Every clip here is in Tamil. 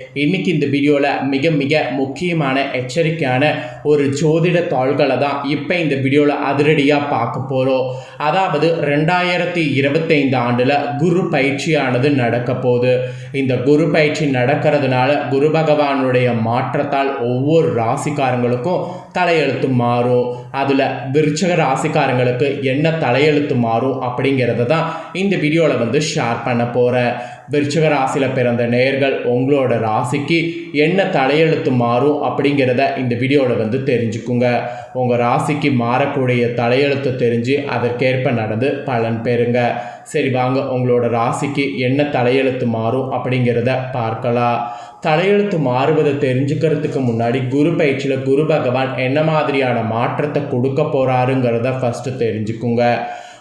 இன்னைக்கு இந்த வீடியோவில் மிக மிக முக்கியமான எச்சரிக்கையான ஒரு ஜோதிட தாள்களை தான் இப்போ இந்த வீடியோவில் அதிரடியாக பார்க்க போகிறோம் அதாவது ரெண்டாயிரத்தி இருபத்தைந்து ஆண்டில் குரு பயிற்சியானது நடக்க போகுது. இந்த குரு பயிற்சி நடக்கிறதுனால குரு பகவானுடைய மாற்றத்தால் ஒவ்வொரு ராசிக்காரங்களுக்கும் தலையெழுத்து மாறும் அதில் விருச்சக ராசிக்காரங்களுக்கு என்ன தலையெழுத்து மாறும் அப்படிங்கிறத தான் இந்த வீடியோவில் வந்து ஷேர் பண்ண போகிறேன் விருச்சக ராசியில் பிறந்த நேர்கள் உங்களோட ராசிக்கு என்ன தலையெழுத்து மாறும் அப்படிங்கிறத இந்த வீடியோவில் வந்து தெரிஞ்சுக்குங்க உங்கள் ராசிக்கு மாறக்கூடிய தலையெழுத்து தெரிஞ்சு அதற்கேற்ப நடந்து பலன் பெறுங்க சரி வாங்க. உங்களோட ராசிக்கு என்ன தலையெழுத்து மாறும் அப்படிங்கிறத பார்க்கலாம். தலையெழுத்து மாறுவதை தெரிஞ்சுக்கிறதுக்கு முன்னாடி குரு பயிற்சியில் குரு பகவான் என்ன மாதிரியான மாற்றத்தை கொடுக்க போகிறாருங்கிறத ஃபஸ்ட்டு தெரிஞ்சுக்குங்க.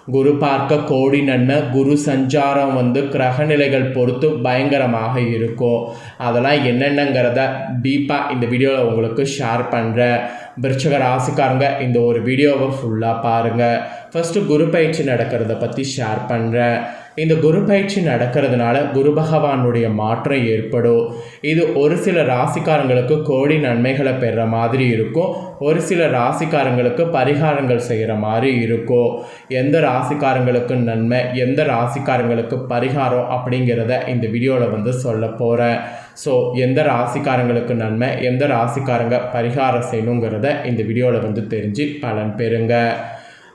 குரு பார்க்க கோடி நன்மை குரு சஞ்சாரம் வந்து கிரகநிலைகள் பொறுத்து பயங்கரமாக இருக்கும். அதெல்லாம் என்னென்னங்கிறத டீப்பாக இந்த வீடியோவில் உங்களுக்கு ஷேர் பண்ணுறேன் விருச்சக ராசிக்காரங்க இந்த ஒரு வீடியோவை ஃபுல்லாக பாருங்கள் ஃபஸ்ட்டு குரு பயிற்சி நடக்கிறத பற்றி ஷேர் பண்ணுறேன் இந்த குரு பயிற்சி நடக்கிறதுனால குரு பகவானுடைய மாற்றம் ஏற்படும். இது ஒரு சில ராசிக்காரங்களுக்கு கோடி நன்மைகளை பெற மாதிரி இருக்கும். ஒரு சில ராசிக்காரங்களுக்கு பரிகாரங்கள் செய்கிற மாதிரி இருக்கும். எந்த ராசிக்காரங்களுக்கு நன்மை எந்த ராசிக்காரங்களுக்கு பரிகாரம் அப்படிங்கிறத இந்த வீடியோவில் வந்து சொல்ல போகிறேன் ஸோ எந்த ராசிக்காரங்களுக்கு நன்மை எந்த ராசிக்காரங்க பரிகாரம் செய்யணுங்கிறத இந்த வீடியோவில் வந்து தெரிஞ்சு பலன் பெறுங்க.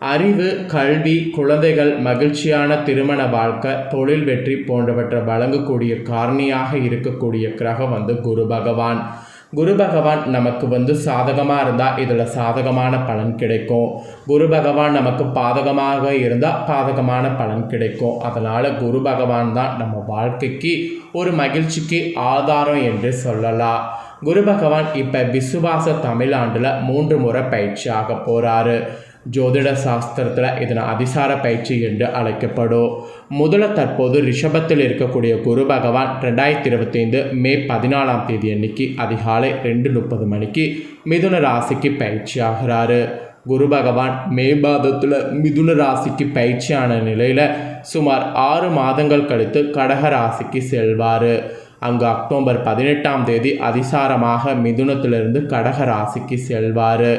அறிவு கல்வி குழந்தைகள் மகிழ்ச்சியான திருமண வாழ்க்கை தொழில் வெற்றி போன்றவற்றை வழங்கக்கூடிய காரணியாக இருக்கக்கூடிய கிரகம் வந்து குரு பகவான். குரு பகவான் நமக்கு வந்து சாதகமாக இருந்தால் இதில் சாதகமான பலன் கிடைக்கும். குரு பகவான் நமக்கு பாதகமாக இருந்தால் பாதகமான பலன் கிடைக்கும். அதனால் குரு பகவான் தான் நம்ம வாழ்க்கைக்கு ஒரு மகிழ்ச்சிக்கு ஆதாரம் என்று சொல்லலாம். குரு பகவான் இப்போ விசுவாச தமிழாண்டில் மூன்று முறை பயிற்சி ஆக போகிறாரு ஜோதிட சாஸ்திரத்தில் இதனை அதிசார பயிற்சி என்று அழைக்கப்படும் முதல்ல தற்போது ரிஷபத்தில் இருக்கக்கூடிய குரு பகவான் ரெண்டாயிரத்தி இருபத்தைந்து மே பதினாலாம் தேதி அன்னைக்கு அதிகாலை ரெண்டு முப்பது மணிக்கு மிதுன ராசிக்கு பயிற்சி ஆகிறாரு குரு பகவான் மே மாதத்தில் மிதுன ராசிக்கு பயிற்சியான நிலையில் சுமார் ஆறு மாதங்கள் கழித்து கடக ராசிக்கு செல்வார் அங்கு அக்டோபர் பதினெட்டாம் தேதி அதிசாரமாக மிதுனத்திலிருந்து கடக ராசிக்கு செல்வார்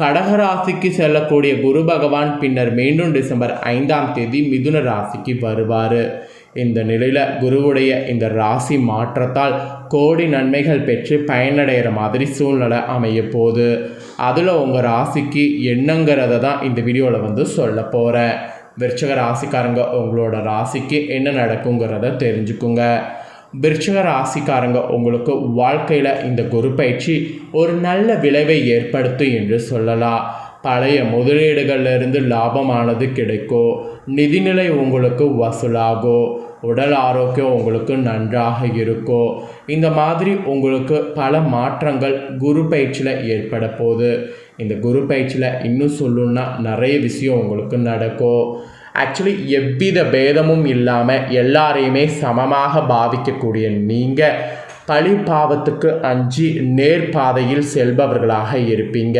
கடகராசிக்கு செல்லக்கூடிய குரு பகவான் பின்னர் மீண்டும் டிசம்பர் ஐந்தாம் தேதி மிதுன ராசிக்கு வருவார். இந்த நிலையில் குருவுடைய இந்த ராசி மாற்றத்தால் கோடி நன்மைகள் பெற்று பயனடைகிற மாதிரி சூழ்நிலை அமைய போகுது. அதில் உங்கள் ராசிக்கு என்னங்கிறத தான் இந்த வீடியோவில் வந்து சொல்ல போகிறேன் விருச்சக ராசிக்காரங்க உங்களோட ராசிக்கு என்ன நடக்குங்கிறத தெரிஞ்சுக்குங்க. விருச்சிக ராசிக்காரங்க உங்களுக்கு வாழ்க்கையில் இந்த குரு பயிற்சி ஒரு நல்ல விளைவை ஏற்படுத்தும் என்று சொல்லலாம். பழைய முதலீடுகளிலிருந்து லாபமானது கிடைக்கும். நிதிநிலை உங்களுக்கு வசூலாகும். உடல் ஆரோக்கியம் உங்களுக்கு நன்றாக இருக்கும். இந்த மாதிரி உங்களுக்கு பல மாற்றங்கள் குரு பயிற்சியில் ஏற்பட போகுது. இந்த குரு பயிற்சியில் இன்னும் சொல்லணுன்னா நிறைய விஷயம் உங்களுக்கு நடக்கும். ஆக்சுவலி எவ்வித பேதமும் இல்லாமல் எல்லாரையுமே சமமாக பாவிக்கக்கூடிய நீங்கள் பழி பாவத்துக்கு அஞ்சி நேர்பாதையில் செல்பவர்களாக இருப்பீங்க.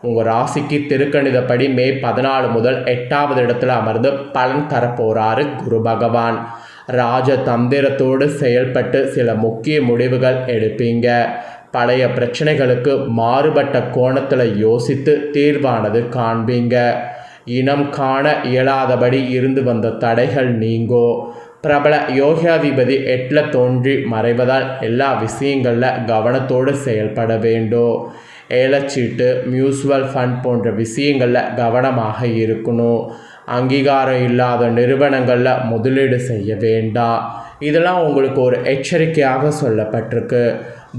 உங்கள் ராசிக்கு திருக்கணிதப்படி மே பதினாலு முதல் எட்டாவது இடத்துல அமர்ந்து பலன் தரப்போகிறாரு குரு பகவான். ராஜ தந்திரத்தோடு செயல்பட்டு சில முக்கிய முடிவுகள் எடுப்பீங்க. பழைய பிரச்சனைகளுக்கு மாறுபட்ட கோணத்தில் யோசித்து தீர்வானது காண்பீங்க. இனம் காண இயலாதபடி இருந்து வந்த தடைகள் நீங்கோ. பிரபல யோகாதிபதி எட்டில் தோன்றி மறைவதால் எல்லா விஷயங்களில் கவனத்தோடு செயல்பட வேண்டும் ஏலச்சீட்டு மியூச்சுவல் ஃபண்ட் போன்ற விஷயங்களில் கவனமாக இருக்கணும் அங்கீகாரம் இல்லாத நிறுவனங்களில் முதலீடு செய்ய வேண்டாம் இதெல்லாம் உங்களுக்கு ஒரு எச்சரிக்கையாக சொல்லப்பட்டிருக்கு.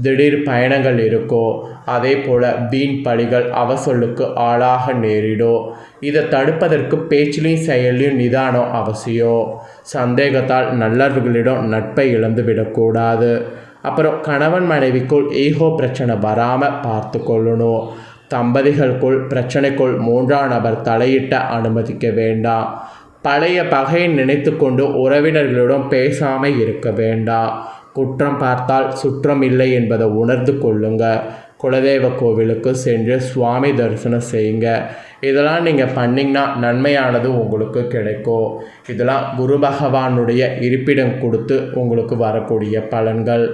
திடீர் பயணங்கள் இருக்கோ அதே போல் வீண் பழிகள் அவசொல்லுக்கு ஆளாக நேரிடும் இதை தடுப்பதற்கு பேச்சிலையும் செயலையும் நிதானம் அவசியம் சந்தேகத்தால் நல்லவர்களிடம் நட்பை இழந்து விடக்கூடாது அப்புறம் கணவன் மனைவிக்குள் ஈகோ பிரச்சனை வராமல் பார்த்து கொள்ளணும் தம்பதிகளுக்குள் பிரச்சனைக்குள் மூன்றாம் நபர் தலையிட்ட அனுமதிக்க வேண்டாம். பழைய பகையை நினைத்து கொண்டு உறவினர்களிடம் பேசாமல் இருக்க வேண்டாம். குற்றம் பார்த்தால் சுற்றம் இல்லை என்பதை உணர்ந்து கொள்ளுங்க. குலதெய்வ கோவிலுக்கு சென்று சுவாமி தரிசனம் செய்யுங்க. இதெல்லாம் நீங்கள் பண்ணிங்கன்னா நன்மையானது உங்களுக்கு கிடைக்கும். இதெல்லாம் குரு பகவானுடைய இருப்பிடம் கொடுத்து உங்களுக்கு வரக்கூடிய பலன்கள்.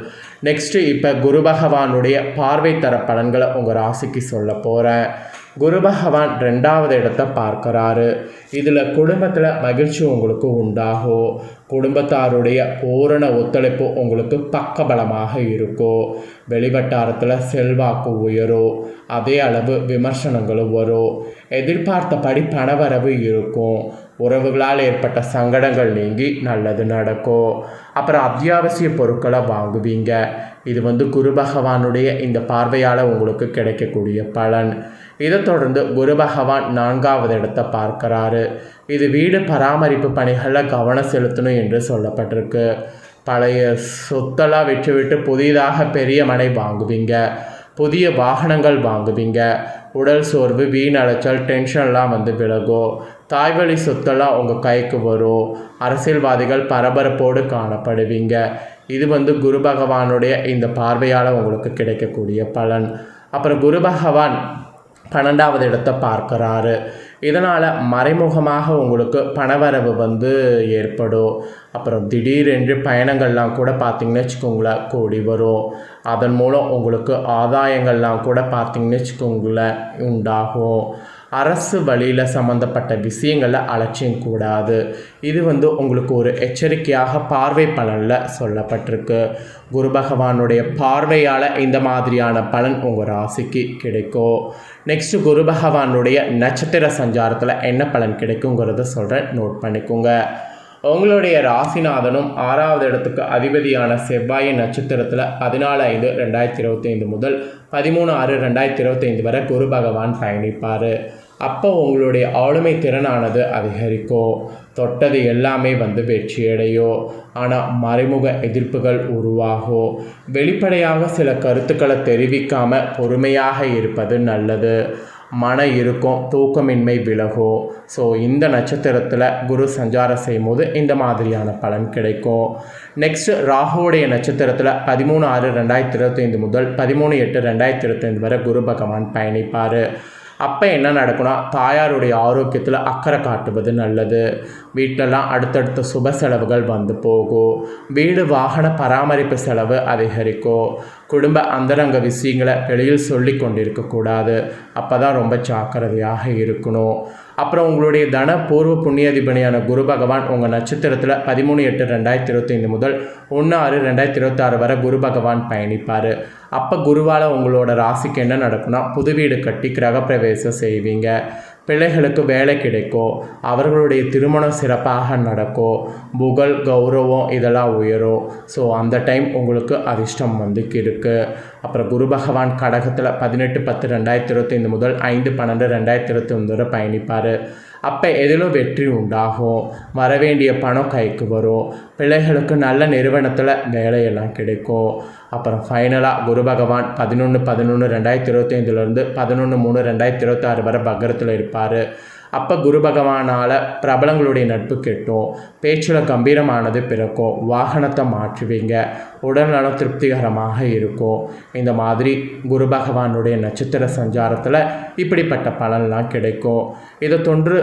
நெக்ஸ்ட்டு இப்போ குரு பகவானுடைய பார்வை தர பலன்களை உங்கள் ராசிக்கு சொல்ல போகிறேன் குரு பகவான் ரெண்டாவது இடத்த பார்க்கறாரு. இதில் குடும்பத்தில் மகிழ்ச்சி உங்களுக்கு உண்டாகும் குடும்பத்தாருடைய பூரண ஒத்துழைப்பு உங்களுக்கு பக்கபலமாக இருக்கும் வெளிவட்டாரத்தில் செல்வாக்கு உயரும் அதே அளவு விமர்சனங்களும் வரும் எதிர்பார்த்தபடி பணவரவு இருக்கும் உறவுகளால் ஏற்பட்ட சங்கடங்கள் நீங்கி நல்லது நடக்கும் அப்புறம் அத்தியாவசிய பொருட்களை வாங்குவீங்க. இது வந்து குரு பகவானுடைய இந்த பார்வையால் உங்களுக்கு கிடைக்கக்கூடிய பலன். இதை தொடர்ந்து குரு பகவான் நான்காவது இடத்தை பார்க்கிறாரு. இது வீடு பராமரிப்பு பணிகளில் கவனம் செலுத்தணும் என்று சொல்லப்பட்டிருக்கு. பழைய சொத்தெல்லாம் விட்டு விட்டு புதிதாக பெரிய மனை வாங்குவீங்க. புதிய வாகனங்கள் வாங்குவீங்க. உடல் சோர்வு வீண் அலைச்சல் டென்ஷன்லாம் வந்து விலகும். தாய்வழி சொத்தெல்லாம் உங்கள் கைக்கு வரும். அரசியல்வாதிகள் பரபரப்போடு காணப்படுவீங்க. இது வந்து குரு பகவானுடைய இந்த பார்வையால் உங்களுக்கு கிடைக்கக்கூடிய பலன். அப்புறம் குரு பகவான் பன்னெண்டாவது இடத்தை பார்க்குறாரு. இதனால் மறைமுகமாக உங்களுக்கு பணவரவு வந்து ஏற்படும். அப்புறம் திடீரென்று பயணங்கள்லாம் கூட பார்த்திங்கன்னு வச்சுக்கோங்களேன் கூடி வரும். அதன் மூலம் உங்களுக்கு ஆதாயங்கள்லாம் கூட பார்த்திங்கன்னு வச்சுக்கோங்களேன் உண்டாகும். அரசு வழியில் சம்மந்தப்பட்ட விஷயங்களை அலட்சியம் கூடாது. இது வந்து உங்களுக்கு ஒரு எச்சரிக்கையாக பார்வை பலனில் சொல்லப்பட்டிருக்கு. குரு பகவானுடைய பார்வையால் இந்த மாதிரியான பலன் உங்கள் ராசிக்கு கிடைக்கும். நெக்ஸ்ட்டு குரு பகவானுடைய நட்சத்திர சஞ்சாரத்தில் என்ன பலன் கிடைக்குங்கிறத சொல்கிறேன் நோட் பண்ணிக்கோங்க. உங்களுடைய ராசிநாதனும் ஆறாவது இடத்துக்கு அதிபதியான செவ்வாயின் நட்சத்திரத்தில் பதினாலு ஐந்து ரெண்டாயிரத்தி இருபத்தைந்து முதல் பதிமூணு ஆறு ரெண்டாயிரத்தி இருபத்தைந்து வரை குரு பகவான் பயணிப்பார். அப்போ உங்களுடைய ஆளுமை திறனானது அதிகரிக்கும் தொட்டது எல்லாமே வந்து வெற்றியடையும் ஆனால் மறைமுக எதிர்ப்புகள் உருவாகும் வெளிப்படையாக சில கருத்துக்களை தெரிவிக்காமல் பொறுமையாக இருப்பது நல்லது. மன இருக்கும் தூக்கமின்மை விலகும் ஸோ இந்த நட்சத்திரத்தில் குரு சஞ்சாரம் செய்யும்போது இந்த மாதிரியான பலன் கிடைக்கும். நெக்ஸ்ட் ராகுவுடைய நட்சத்திரத்தில் பதிமூணு ஆறு ரெண்டாயிரத்தி இருபத்தைந்து முதல் பதிமூணு எட்டு ரெண்டாயிரத்தி இருபத்தைந்து வரை குரு பகவான் பயணிப்பார். அப்போ என்ன நடக்கும்னா தாயாருடைய ஆரோக்கியத்தில் அக்கறை காட்டுவது நல்லது. வீட்டிலலாம் அடுத்தடுத்த சுப செலவுகள் வந்து போகும். வீடு வாகன பராமரிப்பு செலவு அதிகரிக்கும். குடும்ப அந்தரங்க விஷயங்களை வெளியில் சொல்லி கொண்டிருக்கக்கூடாது அப்போ தான் ரொம்ப ஜாக்கிரதையாக இருக்கணும். அப்புறம் உங்களுடைய தன பூர்வ புண்ணியாதிபதியான குரு பகவான் உங்கள் நட்சத்திரத்தில் பதிமூணு எட்டு ரெண்டாயிரத்தி இருபத்தைந்து முதல் ஒன்று ஆறு ரெண்டாயிரத்தி இருபத்தாறு வரை குரு பகவான் பயணிப்பார். அப்போ குருவால் உங்களோட ராசிக்கு என்ன நடக்கும்னா புது வீடு கட்டி கிரகப்பிரவேசம் செய்வீங்க. பிள்ளைகளுக்கு வேலை கிடைக்கும் அவர்களுடைய திருமணம் சிறப்பாக நடக்கும் புகழ் கௌரவம் இதெல்லாம் உயரும் ஸோ அந்த டைம் உங்களுக்கு அதிர்ஷ்டம் வந்து இருக்குது அப்புறம் குரு பகவான் கடகத்தில் பதினெட்டு பத்து ரெண்டாயிரத்தி இருபத்தைந்து முதல் ஐந்து பன்னெண்டு ரெண்டாயிரத்தி இருபத்தி ஒன்று வரை பயணிப்பார். அப்போ எதிலும் வெற்றி உண்டாகும். வரவேண்டிய பணம் கைக்கு வரும். பிள்ளைகளுக்கு நல்ல நிறுவனத்தில் வேலையெல்லாம் கிடைக்கும். அப்புறம் ஃபைனலாக குரு பகவான் பதினொன்று பதினொன்று ரெண்டாயிரத்தி இருபத்தைந்துலேருந்து பதினொன்று மூணு ரெண்டாயிரத்தி இருபத்தாறு வரை பக்ரத்தில் இருப்பார். அப்போ குரு பகவானால் பிரபலங்களுடைய நட்பு கெட்டும் பேச்சில் கம்பீரமானது பிறக்கும் வாகனத்தை மாற்றுவீங்க உடல்நலம் திருப்திகரமாக இருக்கும். இந்த மாதிரி குரு பகவானுடைய நட்சத்திர சஞ்சாரத்தில் இப்படிப்பட்ட பலன்லாம் கிடைக்கும். இதை தொன்று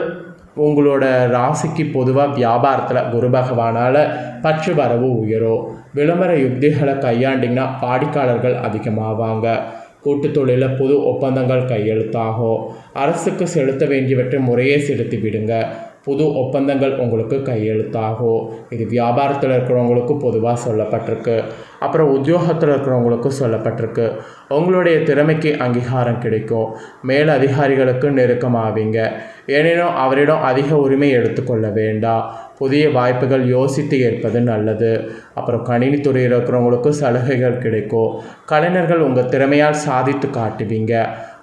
உங்களோட ராசிக்கு பொதுவாக வியாபாரத்தில் குரு பகவானால் பற்று வரவு உயரும் விளம்பர யுக்திகளை கையாண்டிங்கன்னா வாடிக்கையாளர்கள் அதிகமாவாங்க. கூட்டு தொழிலில் புது ஒப்பந்தங்கள் கையெழுத்தாகும் அரசுக்கு செலுத்த வேண்டியவற்றை முறையே செலுத்தி விடுங்க. புது ஒப்பந்தங்கள் உங்களுக்கு கையெழுத்தாகும் இது வியாபாரத்தில் இருக்கிறவங்களுக்கு பொதுவாக சொல்லப்பட்டிருக்கு. அப்புறம் உத்தியோகத்தில் இருக்கிறவங்களுக்கும் சொல்லப்பட்டிருக்கு. உங்களுடைய திறமைக்கு அங்கீகாரம் கிடைக்கும். மேல் அதிகாரிகளுக்கு நெருக்கமாவீங்க. ஏனெனும் அவரிடம் அதிக உரிமை எடுத்துக்கொள்ள வேண்டாம். புதிய வாய்ப்புகள் யோசித்து ஏற்பது நல்லது. அப்புறம் கணினி துறையில் இருக்கிறவங்களுக்கு சலுகைகள் கிடைக்கும். கலைஞர்கள் உங்கள் திறமையால் சாதித்து காட்டுவீங்க.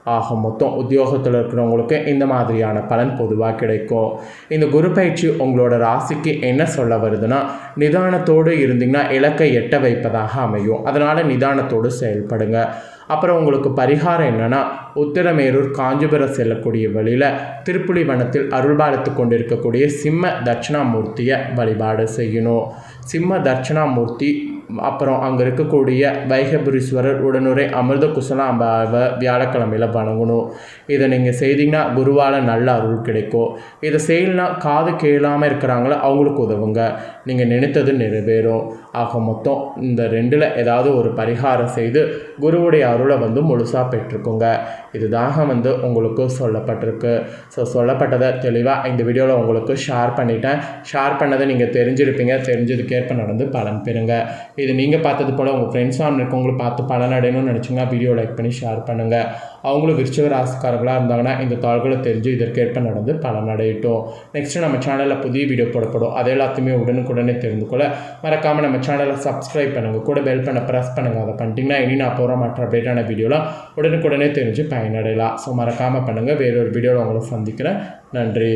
ஆக மொத்தம் உத்தியோகத்தில் இருக்கிறவங்களுக்கு இந்த மாதிரியான பலன் பொதுவாக கிடைக்கும். இந்த குரு பயிற்சி உங்களோட ராசிக்கு என்ன சொல்ல வருதுன்னா நிதானத்தோடு இருந்தீங்கன்னா இலக்கை எட்ட வைப்பதாக அமையும். அதனால் நிதானத்தோடு செயல்படுங்க. அப்புறம் உங்களுக்கு பரிகாரம் என்னென்னா உத்திரமேரூர் காஞ்சிபுரம் செல்லக்கூடிய வழியில் திருப்புலி வனத்தில் அருள்பாலித்து கொண்டிருக்கக்கூடிய சிம்ம தட்சிணாமூர்த்தியை வழிபாடு செய்யணும். சிம்ம தட்சிணாமூர்த்தி அப்புறம் அங்கே இருக்கக்கூடிய வைகபுரீஸ்வரர் உடனுரை அமிர்த குசலாம்பாவை வியாழக்கிழமையில் வணங்கணும். இதை நீங்கள் செய்தீங்கன்னா குருவால் நல்ல அருள் கிடைக்கும். இதை செய்யலாம் காது கேளாமல் இருக்கிறாங்களோ அவங்களுக்கு உதவுங்க. நீங்கள் நினைத்தது நிறைவேறும். ஆக மொத்தம் இந்த ரெண்டில் ஏதாவது ஒரு பரிகாரம் செய்து குருவுடைய அருளை வந்து முழுசாக பெற்றுக்கோங்க. இதுதாக வந்து உங்களுக்கு சொல்லப்பட்டிருக்கு. ஸோ சொல்லப்பட்டதை தெளிவாக இந்த வீடியோவில் உங்களுக்கு ஷேர் பண்ணிட்டேன். ஷேர் பண்ணதை நீங்கள் தெரிஞ்சிருப்பீங்க. தெரிஞ்சதுக்கேற்ப நடந்து பலன் பெறுங்க. இது நீங்கள் பார்த்தது போல் உங்கள் ஃப்ரெண்ட்ஸ் ஆன் இருக்கவங்களும் பார்த்து பலனடையணும்னு நினச்சிங்கன்னா வீடியோ லைக் பண்ணி ஷேர் பண்ணுங்கள் அவங்களும் விருச்சக ராசிக்காரங்களாக இருந்தாங்கன்னா இந்த தாள்களை தெரிஞ்சு இதற்கேற்ப நடந்து பலனடையட்டும். நெக்ஸ்ட்டு நம்ம சேனலில் புதிய வீடியோ போடப்படும். அது எல்லாத்தையுமே உடனுக்குடனே தெரிந்து கொள்ள மறக்காமல் நம்ம சேனலை சப்ஸ்கிரைப் பண்ணுங்கள் கூட பெல் பண்ண ப்ரெஸ் பண்ணுங்கள் அதை பண்ணிட்டீங்கன்னா இனி நான் போகிற மற்ற அப்டேட்டான வீடியோலாம் உடனுக்குடனே தெரிஞ்சு பயனடையலாம். ஸோ மறக்காமல் பண்ணுங்கள் வேறொரு வீடியோவில் உங்களை சந்திக்கிறேன். நன்றி.